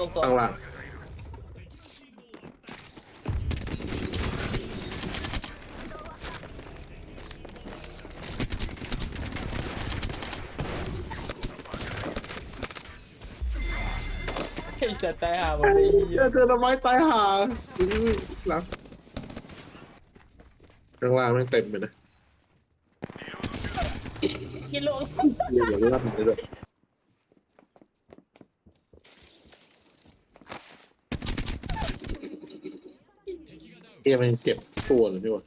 ลงตัวข้างล่างไอ้จะตายห่าหมดเลยเจอเจอทำไมตายห่าอื้อหลังข้างล่างแม่งเต็มเลยนะกินลง เรียกอย่างลั่นเลยด้วย ฮียมันเก็บตัวเลยพี่วะ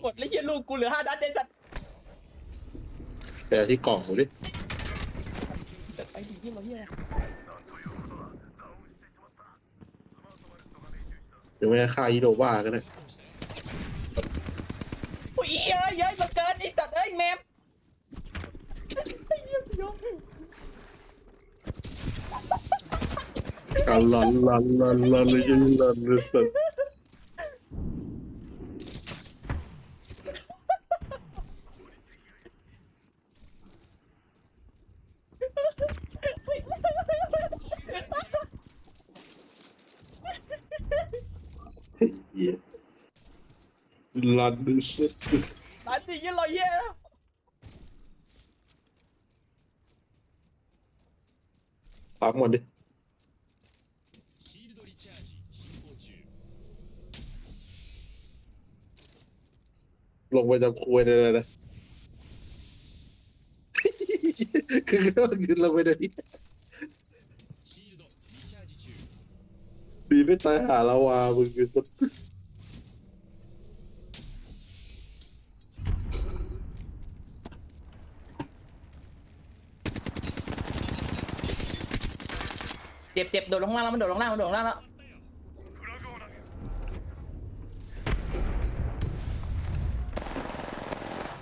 หมดแล้วเฮียลูกกูเหลือห้านัดเด็ดสัตว์แต่ที่กล่องกูดิจัดไปดีที่มาเฮียหรือไม่ก็ฆ่าอีโดบ้าก็ได้โอ้ยเอ้ยเย้ยมันเกินไอ้สัตว์เอ้ยแมมไอ้เหี้ยยอมกันลันลันลันลันเลยยังลันเลยสัสเลันเลยสัสร้านนี้ยังรอยเหี้ยตักมันดิลงไปจะคุยเลยนะคือก็คือลงไปเลยดีไม่ตายหาเราว่ะมึงคือ เจ็บเจ็บโดดลงข้างล่างแล้วมันโดดลงล่างมันโดดลงล่างแล้ว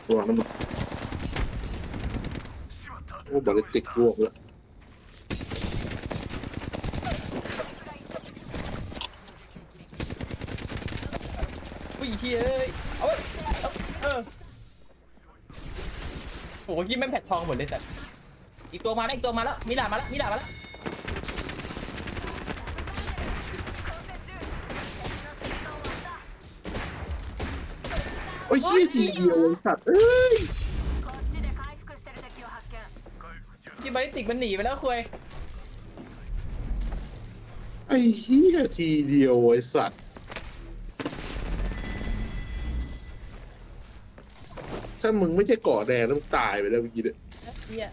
ระวังน้ำมันโอ้บอลติกรวบแล้วอุ้ยเชี่ยเอ้ยเอาเว้ยเอาเออโอ้โหยิ้มแม่งแผดทองหมดเลยแต่อีกตัวมาแล้วอีกตัวมาแล้วมิลามาแล้วมิลามาแล้ว โอ้ยชี้ทีเดียวไอ้สัตว์เอ้ยจิบาริติกมันหนีไปแล้วคุยไอ้เหี้ยทีเดียวไอ้สัตว์ถ้ามึงไม่ใช่เกาะแดงแล้วมึงตายไปแล้วเมื่อกี้เนี่เฮีย